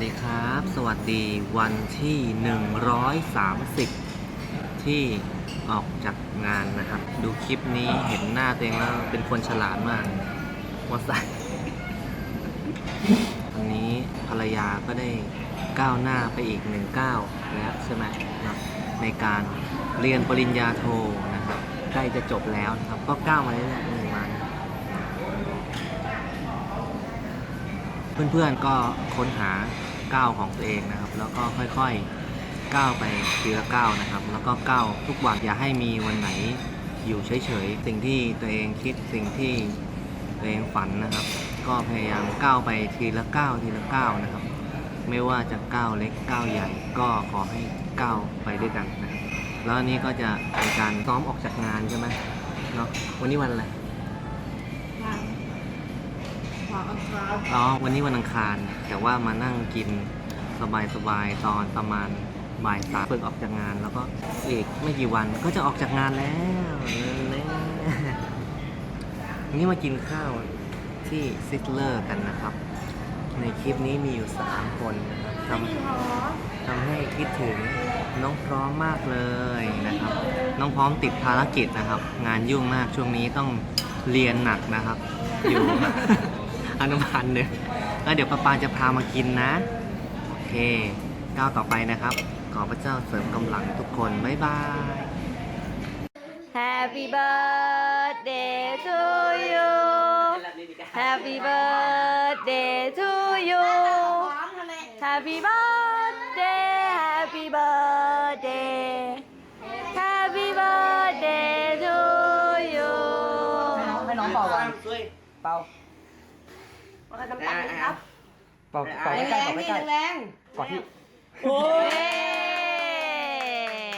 สดีครับ สวัสดีวันที่ 130 ที่ออกจากงานนะครับ ดูคลิปนี้เห็นหน้าตัวเองแล้วเป็นคนฉลาดมากมอไซค์วันนี้ภรรยาก็ได้ก้าวหน้าไปอีกหนึ่งก้าวแล้วใช่ไหมครับในการเรียนปริญญาโทนะครับ ใกล้จะจบแล้วนะครับ ก็ก้าวมาเรื่อยๆหนึ่งวันเพื่อนๆก็ค้นหา ก้าวของตัวเองนะครับ แล้วก็ค่อยๆก้าวไปทีละก้าวนะครับ แล้วก็ก้าวทุกวันอย่าให้มีวันไหนอยู่เฉยๆสิ่งที่ตัวเองคิดสิ่งที่ตัวเองฝันนะครับ ก็พยายามก้าวไปทีละก้าวทีละก้าวนะครับ ไม่ว่าจะก้าวเล็กก้าวใหญ่ ก็ขอให้ก้าวไปด้วยกันนะครับแล้วอันนี้ก็จะเป็นการซ้อมออกจากงานใช่ไหมเนาะวันนี้วันอะไร อ๋อ วันนี้วันอังคาร แต่ว่ามานั่งกินสบายๆ ตอนประมาณบ่ายสามเพิ่งออกจากงาน แล้วก็อีกไม่กี่วันก็จะออกจากงานแล้วแน่ๆนี่มากินข้าวที่ซิสเลอร์กันนะครับ ในคลิปนี้มีอยู่ 3 คนนะครับทำทำให้คิดถึงน้องพร้อมมากเลยนะครับ น้องพร้อมติดภารกิจนะครับ งานยุ่งมากช่วงนี้ต้องเรียนหนักนะครับ อยู่ อนุบาลหนึ่งแล้วเดี๋ยวป้าปาจะพามากินนะ โอเค ก้าวต่อไปนะครับ ขอพระเจ้าเสริมกำลังทุกคน บ๊ายบาย Happy birthday to you Happy birthday to you Happy birthday Happy birthday Happy birthday to you ให้น้องเป่าก่อนเป่า น้ำตาลครับเป่าเป่าใกล้ๆเป่าใกล้แรงๆก่อนที่ โอ้ย